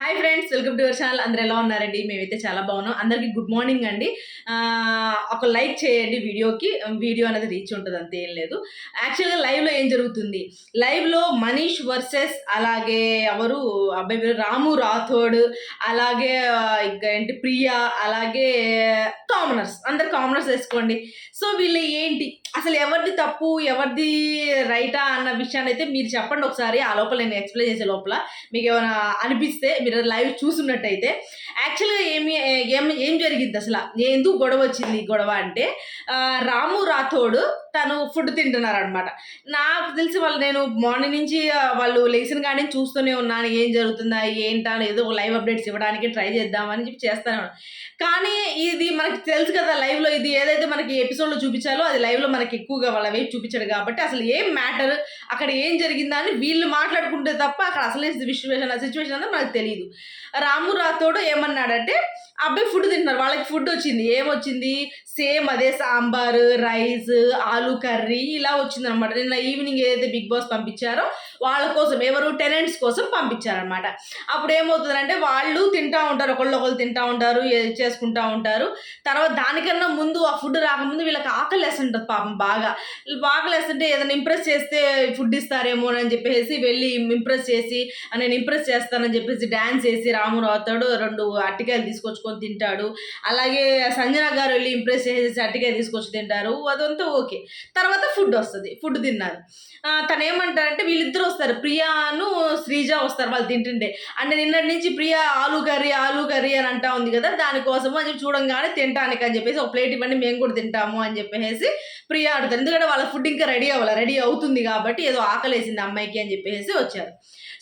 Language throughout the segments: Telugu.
Hi friends welcome to our channel. అందరు ఎలా ఉన్నారండి? మేమైతే చాలా బాగున్నాం. అందరికీ గుడ్ మార్నింగ్ అండి. ఒక లైక్ చేయండి వీడియోకి. వీడియో అనేది రీచ్ ఉంటుంది అంతే ఏం లేదు. యాక్చువల్గా లైవ్లో ఏం జరుగుతుంది? లైవ్లో మనీష్ వర్సెస్ అలాగే ఎవరు? అబ్బాయి పేరు రాము రాథోడ్ అలాగే ఇంకా ఏంటి? ప్రియా అలాగే కామనర్స్. అందరు కామనర్స్ వేసుకోండి. సో వీళ్ళు ఏంటి? అసలు ఎవరిది తప్పు ఎవరిది రైటా అన్న విషయాన్ని అయితే మీరు చెప్పండి ఒకసారి. ఆ లోపల నేను ఎక్స్ప్లెయిన్ చేసే లోపల. మీకు ఏమైనా అనిపిస్తే మీరు లైవ్ చూసినట్టయితే యాక్చువల్గా ఏమి ఏం ఏం జరిగింది అసలు? ఎందుకు గొడవ వచ్చింది గొడవ అంటే రాము రాథోడ్ తను ఫుడ్ తింటున్నారు అనమాట నాకు తెలిసి వాళ్ళు నేను మార్నింగ్ నుంచి వాళ్ళు లేచిన కానీ చూస్తూనే ఉన్నాను ఏం జరుగుతుందా ఏంటా ఏదో లైవ్ అప్డేట్స్ ఇవ్వడానికి ట్రై చేద్దామని చెప్పి చేస్తానే ఉన్నాను కానీ ఇది మనకి తెలుసు కదా లైవ్లో ఇది ఏదైతే మనకి ఎపిసోడ్లో చూపించాలో అది లైవ్లో మనకి ఎక్కువగా వాళ్ళ వైపు చూపించాడు కాబట్టి అసలు ఏం మ్యాటర్ అక్కడ ఏం జరిగిందా అని వీళ్ళు మాట్లాడుకుంటే తప్ప అక్కడ అసలే సిచ్యువేషన్ ఆ సిచ్యువేషన్ అంతా మనకు తెలియదు రాము రాథోడు ఏమన్నాడంటే అబ్బాయి ఫుడ్ తింటున్నారు. వాళ్ళకి ఫుడ్ వచ్చింది. ఏమొచ్చింది? సేమ్ అదే సాంబార్ రైస్ ఆలు కర్రీ ఇలా వచ్చింది అనమాట నిన్న ఈవినింగ్ ఏదైతే బిగ్ బాస్ పంపించారో వాళ్ళ కోసం ఎవరు టెనెంట్స్ కోసం పంపించారనమాట అప్పుడు ఏమవుతుందంటే వాళ్ళు తింటా ఉంటారు. ఒకళ్ళు ఒకళ్ళు తింటా ఉంటారు చేసుకుంటా ఉంటారు. తర్వాత దానికన్నా ముందు ఆ ఫుడ్ రాకముందు వీళ్ళకి ఆకలి వేస్తుంటుంది పాపం బాగా. వీళ్ళు ఆకలి వేస్తుంటే ఏదైనా ఇంప్రెస్ చేస్తే ఫుడ్ ఇస్తారేమో అని చెప్పేసి వెళ్ళి ఇంప్రెస్ చేసి నేను ఇంప్రెస్ చేస్తానని చెప్పేసి డ్యాన్స్ చేసి రాము రావుతాడు రెండు అట్టికాయలు తీసుకొని తింటాడు. అలాగే సంజన గారు వెళ్ళి ఇంప్రెస్ చేసేసి అట్టికాయ తీసుకొచ్చి తింటారు. అదంతా ఓకే. తర్వాత ఫుడ్ వస్తుంది. ఫుడ్ తిన్నారు. తను ఏమంటారంటే వీళ్ళిద్దరు వస్తారు. ప్రియాను శ్రీజ వస్తారు వాళ్ళు తింటుండే అంటే నిన్నటి నుంచి ప్రియా ఆలు కర్రీ ఆలు కర్రీ అని అంటా ఉంది కదా. దానికోసము అని చూడంగానే తింటానికి అని చెప్పేసి ఒక ప్లేట్ ఇవ్వండి మేము కూడా తింటాము అని చెప్పేసి ప్రియా ఆడుతారు ఎందుకంటే వాళ్ళ ఫుడ్ ఇంకా రెడీ అవ్వాలి. రెడీ అవుతుంది కాబట్టి ఏదో ఆకలేసింది అమ్మాయికి అని చెప్పేసి వచ్చారు.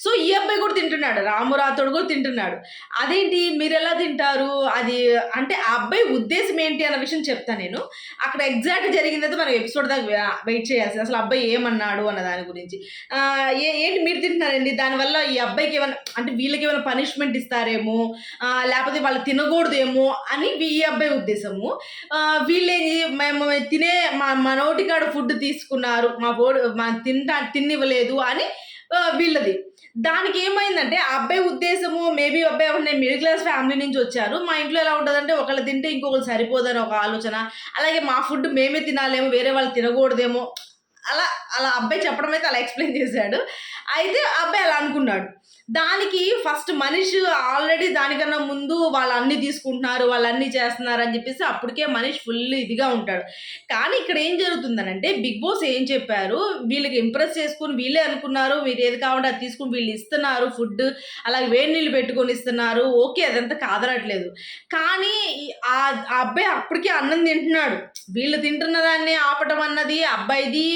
సో ఈ అబ్బాయి కూడా తింటున్నాడు రామురాతోడు కూడా తింటున్నాడు. అదేంటి? మీరు ఎలా తింటారు? అది అంటే ఆ అబ్బాయి ఉద్దేశం ఏంటి అన్న విషయం చెప్తాను నేను. అక్కడ ఎగ్జాక్ట్ జరిగిందైతే మనం ఎపిసోడ్ దాకా వెయిట్ చేయాల్సింది. అసలు అబ్బాయి ఏమన్నాడు అన్న దాని గురించి. ఏ ఏంటి మీరు తింటున్నారండి? దానివల్ల ఈ అబ్బాయికి ఏమైనా అంటే వీళ్ళకి ఏమైనా పనిష్మెంట్ ఇస్తారేమో? లేకపోతే వాళ్ళు తినకూడదేమో అని ఈ అబ్బాయి ఉద్దేశము. ఆ, మేము తినే మా మా నోటికాడ ఫుడ్ తీసుకున్నారు. మా బోర్డు మా తింటా తిన్నివ్వలేదు అని వీళ్ళది. దానికి ఏమైందంటే ఆ అబ్బాయి ఉద్దేశము మేబీ అబ్బాయి ఏమన్నా నేను మిడిల్ క్లాస్ ఫ్యామిలీ నుంచి వచ్చారు. మా ఇంట్లో ఎలా ఉంటుందంటే ఒకళ్ళు తింటే ఇంకొకరు సరిపోదని ఒక ఆలోచన. అలాగే మా ఫుడ్ మేమే తినాలేమో వేరే వాళ్ళు తినకూడదేమో. అలా అలా అబ్బాయి చెప్పడం అయితే అలా ఎక్స్ప్లెయిన్ చేశాడు. అయితే అబ్బాయి అలా అనుకున్నాడు. దానికి ఫస్ట్ మనిషి ఆల్రెడీ దానికన్నా ముందు వాళ్ళు అన్ని తీసుకుంటున్నారు వాళ్ళు అన్ని చేస్తున్నారు అని చెప్పేసి అప్పటికే మనిషి ఫుల్ ఇదిగా ఉంటాడు. కానీ ఇక్కడ ఏం జరుగుతుందనంటే బిగ్ బాస్ ఏం చెప్పారు? వీళ్ళకి ఇంప్రెస్ చేసుకుని వీళ్ళే అనుకున్నారు మీరు ఏది కావాలంటే అది తీసుకుని వీళ్ళు ఇస్తున్నారు ఫుడ్ అలాగే వేడి నీళ్ళు పెట్టుకొని ఇస్తున్నారు. ఓకే అదంతా కాదనట్లేదు. కానీ ఆ అబ్బాయి అప్పటికే అన్నం తింటున్నాడు. వీళ్ళు తింటున్న దాన్ని ఆపటం అన్నది అబ్బాయిది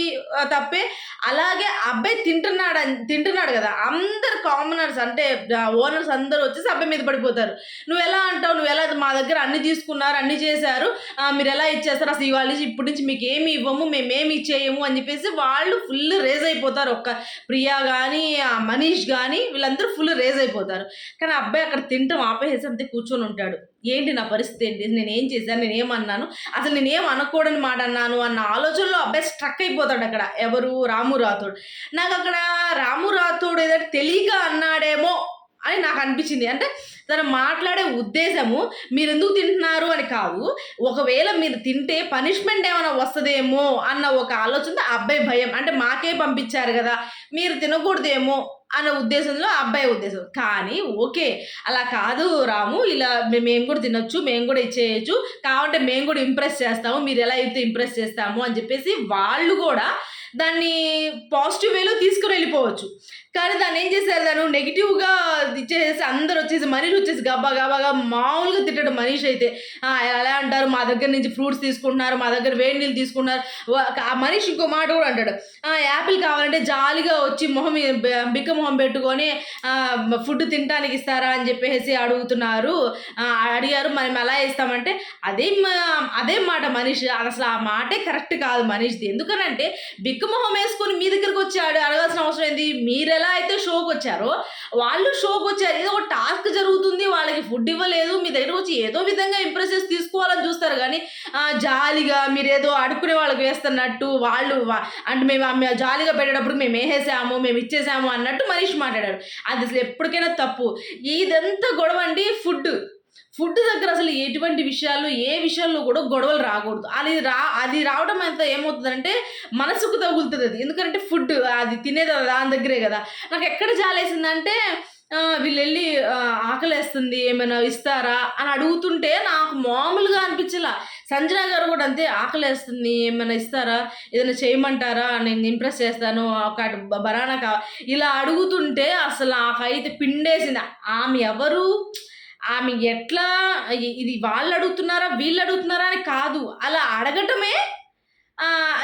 తప్పే. అలాగే అబ్బాయి తింటున్నాడు అని- తింటున్నాడు కదా. అందరు కామనర్స్ అంటే ఓనర్స్ అందరూ వచ్చేసి అబ్బాయి మీద పడిపోతారు. నువ్వు ఎలా అంటావు? నువ్వు ఎలా మా దగ్గర అన్ని తీసుకున్నారు అన్ని చేశారు? మీరు ఎలా ఇచ్చేస్తారు? అసలు ఇవాళ నుంచి ఇప్పటి నుంచి మీకు ఏమి ఇవ్వము మేమేమి ఇచ్చేయము అని చెప్పేసి వాళ్ళు ఫుల్ రేజ్ అయిపోతారు. ఒక్క ప్రియా కానీ మనీష్ కానీ వీళ్ళందరూ ఫుల్ రేజ్ అయిపోతారు. కానీ అబ్బాయి అక్కడ తింటాం ఆపేసి అంతే కూర్చొని ఉంటాడు. ఏంటి నా పరిస్థితి ఏంటి? నేను ఏం చేశాను? నేను ఏమన్నాను? అసలు నేను ఏం అనకూడని మాట అన్నాను అన్న ఆలోచనలో అబ్బాయి స్ట్రక్ అయిపోతాడు అక్కడ. ఎవరు? రాము రాథోడ్. నాకు అక్కడ రాము రాథోడ్ ఏదో తెలియక అన్నాడేమో అని నాకు అనిపించింది. అంటే తను మాట్లాడే ఉద్దేశము మీరు ఎందుకు తింటున్నారు? అని కాదు. ఒకవేళ మీరు తింటే పనిష్మెంట్ ఏమైనా వస్తుందేమో అన్న ఒక ఆలోచనతో అబ్బాయి భయం. అంటే మాకే పంపించారు కదా. మీరు తినకూడదేమో అన్న ఉద్దేశంలో అబ్బాయి ఉద్దేశం. కానీ ఓకే అలా కాదు రాము ఇలా మేము కూడా తినొచ్చు మేము కూడా ఇచ్చేయచ్చు కావాలంటే మేము కూడా ఇంప్రెస్ చేస్తాము మీరు ఎలా అయితే ఇంప్రెస్ చేస్తాము అని చెప్పేసి వాళ్ళు కూడా దాన్ని పాజిటివ్ వేలో తీసుకుని వెళ్ళిపోవచ్చు. కానీ దాన్ని ఏం చేశారు? దాన్ని నెగిటివ్గా ఇచ్చేసి అందరు వచ్చేసి మనీష్ వచ్చేసి గబ్బా గబాగా మామూలుగా తిట్టడం మనీష్ అయితే అలా ఎలా అంటారు? మా దగ్గర నుంచి ఫ్రూట్స్ తీసుకుంటున్నారు మా దగ్గర వేడి నీళ్ళు తీసుకున్నారు ఆ మనీష్ ఇంకో మాట కూడా అంటాడు. యాపిల్ కావాలంటే జాలిగా వచ్చి మొహం బిక్క మొహం పెట్టుకొని ఫుడ్ తినడానికి ఇస్తారా? అని చెప్పేసి అడుగుతున్నారు. అడిగారు మనం ఎలా ఇస్తామంటే అదే మా- అదే మాట మనీష్ అసలు ఆ మాటే కరెక్ట్ కాదు మనీష్ది. ఎందుకనంటే బిక్క మొహం వేసుకొని మీ దగ్గరకు వచ్చాడు అడగాల్సిన అవసరం ఏంది? మీరు ఎలా అయితే షోకి వచ్చారో వాళ్ళు షోకి వచ్చారు. ఏదో ఒక టాస్క్ జరుగుతుంది వాళ్ళకి ఫుడ్ ఇవ్వలేదు మీ దగ్గర వచ్చి ఏదో విధంగా ఇంప్రెస్ చేసి తీసుకోవాలని చూస్తారు. కానీ జాలిగా మీరు ఏదో అడుక్కునే వాళ్ళకి వేస్తున్నట్టు వాళ్ళు అంటే మేము మేము జాలిగా పెట్టేటప్పుడు మేము వేసేసాము మేము ఇచ్చేసాము అన్నట్టు మనిషి మాట్లాడాడు. అది అసలు ఎప్పటికైనా తప్పు. ఇదంతా గొడవ అండి ఫుడ్. ఫుడ్ దగ్గర అసలు ఎటువంటి విషయాలు ఏ విషయాల్లో కూడా గొడవలు రాకూడదు. అది రా అది రావడం అంత ఏమవుతుందంటే మనసుకు తగులుతుంది అది. ఎందుకంటే ఫుడ్ అది తినేది దాని దగ్గరే కదా. నాకు ఎక్కడ జాలేసిందంటే వీళ్ళు వెళ్ళి ఆకలేస్తుంది ఏమైనా ఇస్తారా అని అడుగుతుంటే నాకు మామూలుగా అనిపించలా. సంజన గారు కూడా అంతే ఆకలేస్తుంది ఏమైనా ఇస్తారా ఏదైనా చేయమంటారా నేను ఇంప్రెస్ చేస్తాను ఒక బనానా కా ఇలా అడుగుతుంటే అసలు నాకైతే పిండేసింది. ఆమె ఎవరు? ఆమె ఎట్లా ఇది వాళ్ళు అడుగుతున్నారా వీళ్ళు అడుగుతున్నారా అని కాదు. అలా అడగటమే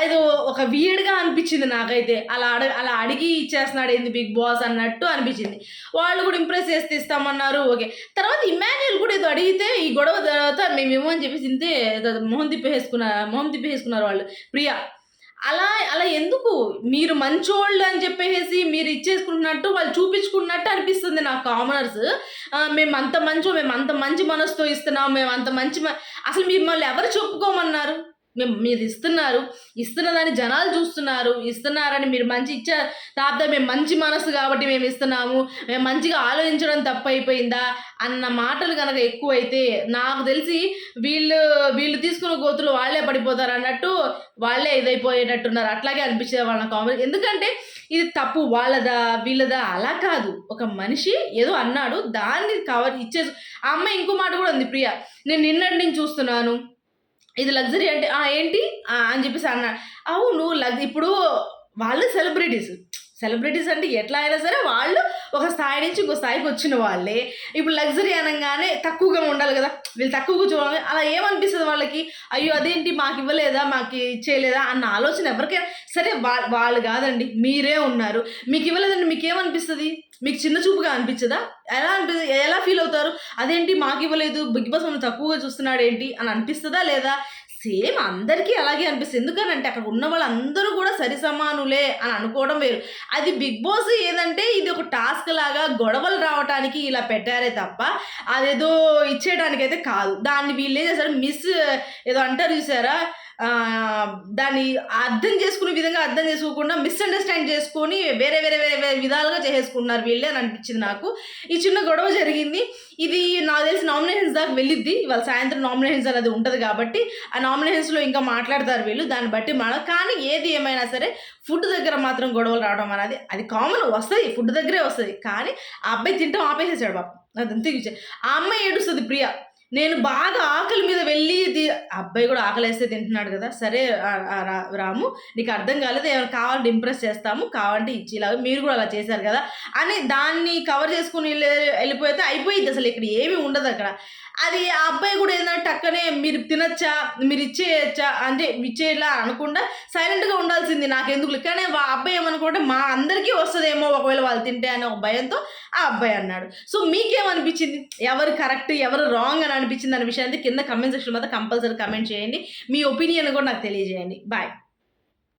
ఏదో ఒక వీడ్గా అనిపించింది నాకైతే. అలా అడ అలా అడిగి ఇచ్చేస్తున్నాడు ఏంది బిగ్ బాస్ అన్నట్టు అనిపించింది. వాళ్ళు కూడా ఇంప్రెస్ చేస్తే ఇస్తామన్నారు ఓకే. తర్వాత ఇమాన్యుల్ కూడా ఏదో అడిగితే ఈ గొడవ తర్వాత మేమేమో అని చెప్పేసి ఇంతే మొహం తిప్పేసుకున్నారు మొహం తిప్పేసుకున్నారు వాళ్ళు. ప్రియా అలా అలా ఎందుకు? మీరు మంచోళ్ళు అని చెప్పేసి మీరు ఇచ్చేసుకుంటున్నట్టు వాళ్ళు చూపించుకున్నట్టు అనిపిస్తుంది నాకు కామనర్స్. మేము అంత మంచో మేము అంత మంచి మనసుతో ఇస్తున్నాం మేము అంత మంచి మ- అసలు మిమ్మల్ని ఎవరు చెప్పుకోమన్నారు? మేము మీరు ఇస్తున్నారు ఇస్తున్నదాన్ని జనాలు చూస్తున్నారు ఇస్తున్నారని మీరు మంచి ఇచ్చే తాత మేము మంచి మనసు కాబట్టి మేము ఇస్తున్నాము మేము మంచిగా ఆలోచించడం తప్పైపోయిందా అన్న మాటలు కనుక ఎక్కువైతే నాకు తెలిసి వీళ్ళు వీళ్ళు తీసుకున్న గోతులు వాళ్ళే పడిపోతారు అన్నట్టు వాళ్ళే ఇదైపోయేటట్టున్నారు. అట్లాగే అనిపించేది వాళ్ళ కామెంట్. ఎందుకంటే ఇది తప్పు వాళ్ళదా వీళ్ళదా అలా కాదు. ఒక మనిషి ఏదో అన్నాడు దాన్ని కవర్ ఇచ్చేసి ఆ అమ్మాయి ఇంకో మాట కూడా ఉంది ప్రియ. నేను నిన్నటి నుంచి చూస్తున్నాను ఇది లగ్జరీ అంటే "ఆ, ఏంటి? అని చెప్పేసి అన్న. అవును లగ్ ఇప్పుడు వాళ్ళు సెలబ్రిటీస్. సెలబ్రిటీస్ అంటే ఎట్లా అయినా సరే వాళ్ళు ఒక స్థాయి నుంచి ఇంకో స్థాయికి వచ్చిన వాళ్ళే. ఇప్పుడు లగ్జరీ అనగానే తక్కువగా ఉండాలి కదా. వీళ్ళు తక్కువగా చూడాలి అలా ఏమనిపిస్తుంది వాళ్ళకి? అయ్యో అదేంటి? మాకు ఇవ్వలేదా? మాకు ఇచ్చేయలేదా? అన్న ఆలోచన ఎవరికైనా సరే వా వాళ్ళు కాదండి. మీరే ఉన్నారు. మీకు ఇవ్వలేదండి మీకు ఏమనిపిస్తుంది మీకు చిన్న చూపుగా అనిపించదా? ఎలా అనిపిస్తుంది ఎలా ఫీల్ అవుతారు? అదేంటి మాకు ఇవ్వలేదు బిగ్ బాస్ మనం తక్కువగా చూస్తున్నాడు ఏంటి అని అనిపిస్తుందా లేదా? సేమ్ అందరికీ అలాగే అనిపిస్తుంది. ఎందుకనంటే అక్కడ ఉన్న వాళ్ళందరూ కూడా సరి సమానులే అని అనుకోవడం వేరు. అది బిగ్ బాస్ ఏదంటే ఇది ఒక టాస్క్ లాగా గొడవలు రావటానికి ఇలా పెట్టారే తప్ప అదేదో ఇచ్చేయడానికైతే కాదు. దాన్ని వీళ్ళు ఏం చేశారు? మిస్ ఏదో అంటారు చూసారా? దాన్ని అర్థం చేసుకునే విధంగా అర్థం చేసుకోకుండా మిస్అండర్స్టాండ్ చేసుకొని వేరే వేరే వేరే వేరే విధాలుగా చేసేసుకున్నారు వీళ్ళే అని అనిపించింది నాకు. ఈ చిన్న గొడవ జరిగింది. ఇది నాకు తెలిసి నామినేషన్స్ దాకా వెళ్ళిద్ది. వాళ్ళ సాయంత్రం నామినేషన్స్ అనేది ఉంటుంది కాబట్టి ఆ నామినేషన్స్లో ఇంకా మాట్లాడతారు వీళ్ళు. దాన్ని బట్టి మనం కానీ ఏది ఏమైనా సరే ఫుడ్ దగ్గర మాత్రం గొడవలు రావడం అనేది అది కామన్ వస్తుంది. ఫుడ్ దగ్గరే వస్తుంది. కానీ ఆ అబ్బాయి తింటాం ఆపేసేసాడు పాపం. అది అంతే ఆ అమ్మాయి ఏడుస్తుంది ప్రియ. నేను బాగా ఆకలి మీద వెళ్ళి అబ్బాయి కూడా ఆకలి వేస్తే తింటున్నాడు కదా సరే రా- రాము నీకు అర్థం కాలేదు ఏమైనా కావాలంటే ఇంప్రెస్ చేస్తాము కావాలంటే ఇచ్చి ఇలాగ మీరు కూడా అలా చేశారు కదా అని దాన్ని కవర్ చేసుకుని వెళ్ళి- వెళ్ళిపోతే అయిపోయింది అసలు ఇక్కడ ఏమీ ఉండదు అక్కడ. అది ఆ అబ్బాయి కూడా ఏంటంటే టక్కనే మీరు తినచ్చా మీరు ఇచ్చేయచ్చా అంటే ఇచ్చేలా అనకుండా సైలెంట్గా ఉండాల్సింది నాకెందుకు కానీ ఆ అబ్బాయి ఏమనుకుంటే మా అందరికీ వస్తుందేమో ఒకవేళ వాళ్ళు తింటే అనే ఒక భయంతో ఆ అబ్బాయి అన్నాడు. సో మీకేమనిపించింది? ఎవరు కరెక్ట్ ఎవరు రాంగ్ అని అనిపించింది అనే విషయాన్ని కింద కమెంట్ సెక్షన్ మీద కంపల్సరీ కమెంట్ చేయండి. మీ ఒపీనియన్ కూడా నాకు తెలియజేయండి. బాయ్